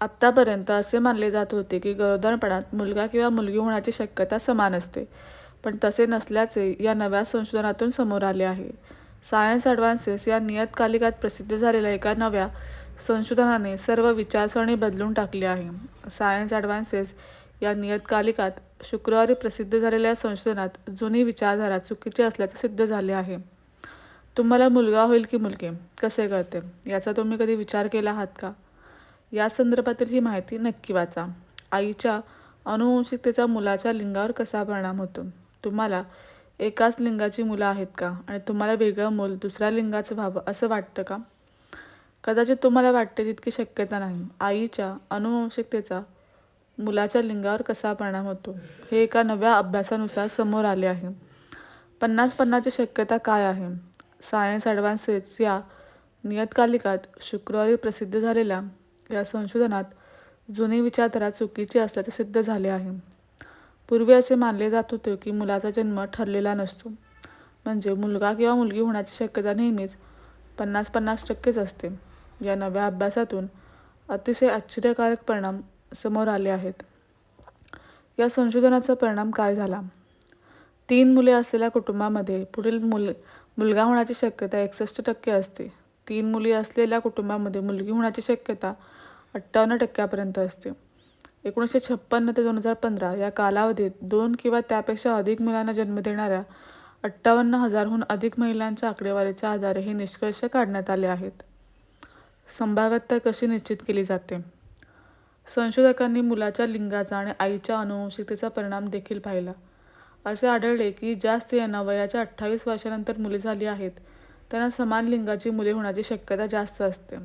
आत्तापर्यंत असे मानले जात होते की गरोदरपणात मुलगा किंवा मुलगी होण्याची शक्यता समान असते पण तसे नसल्याचे या नव्या संशोधनातून समोर आले आहे. सायन्स ॲडव्हान्सेस या नियतकालिकात प्रसिद्ध झालेल्या एका नव्या संशोधनाने सर्व विचारसरणी बदलून टाकली आहे. सायन्स ॲडव्हान्सेस या नियतकालिकात शुक्रवारी प्रसिद्ध झालेल्या संशोधनात जुनी विचारधारा चुकीची असल्याचे सिद्ध झाले आहे. तुम्हाला मुलगा होईल की मुलगी? कसे कळते? याचा तुम्ही कधी विचार केला आहात का? या संदर्भातील ही माहिती नक्की वाचा. आईच्या अनुवंशिकतेचा मुलाच्या लिंगावर कसा परिणाम होतो? तुम्हाला एकाच लिंगाची मुलं आहेत का? आणि तुम्हाला वेगळं मूल दुसऱ्या लिंगाचं व्हावं असं वाटतं का? कदाचित तुम्हाला वाटते तितकी शक्यता नाही. आईच्या अनुवंशिकतेचा मुलाच्या लिंगावर कसा परिणाम होतो? हे एका नव्या अभ्यासानुसार समोर आले आहे. पन्नास पन्नाची शक्यता काय आहे? सायन्स ॲडव्हान्सेस या नियतकालिकात शुक्रवारी प्रसिद्ध झालेल्या या संशोधनात जुनी विचारधारा चुकीची असल्याचे सिद्ध झाले आहे. पूर्वी असे मानले जात होते की मुलाचा जन्म ठरलेला नसतो. म्हणजे मुलगा किंवा मुलगी होण्याची शक्यता नेहमीच पन्नास पन्नास टक्केच असते. या नव्या अभ्यासातून अतिशय आश्चर्यकारक परिणाम समोर आले आहेत. या संशोधनाचा परिणाम काय झाला? तीन मुले असलेल्या कुटुंबामध्ये पुढील मुल मुलगा होण्याची शक्यता एकसष्ट टक्के असते. तीन मुली असलेल्या कुटुंबामध्ये मुलगी होण्याची शक्यता अठ्ठावन्न टक्क्यापर्यंत असते. एकोणीसशे छप्पन्न ते दोन हजार पंधरा या कालावधीत दोन किंवा त्यापेक्षा अधिक मुलांना जन्म देणाऱ्या अठ्ठावन्न हजारहून अधिक महिलांच्या आकडेवारीच्या आधारे हे निष्कर्ष काढण्यात आले आहेत. संभाव्यता कशी निश्चित केली जाते? संशोधकांनी मुलाच्या लिंगाचा आणि आईच्या अनुवंशिकतेचा परिणाम देखील पाहिला. असे आढळले की ज्या स्त्रियांना वयाच्या अठ्ठावीस वर्षानंतर मुले झाली आहेत त्यांना समान लिंगाची मुले होण्याची शक्यता जास्त असते.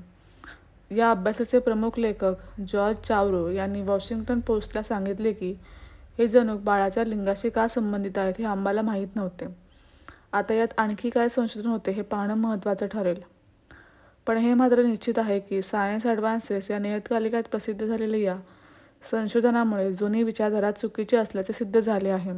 या अभ्यासाचे प्रमुख लेखक जॉर्ज चावरो यांनी वॉशिंग्टन पोस्टला सांगितले की हे जनुक बाळाच्या लिंगाशी का संबंधित आहेत हे आम्हाला माहीत नव्हते. आता यात आणखी काय संशोधन होते हे पाहणं महत्त्वाचं ठरेल. पण हे मात्र निश्चित आहे की सायन्स ॲडव्हान्सेस या नियतकालिकात प्रसिद्ध झालेल्या या संशोधनामुळे जुनी विचारधारा चुकीची असल्याचे सिद्ध झाले आहे.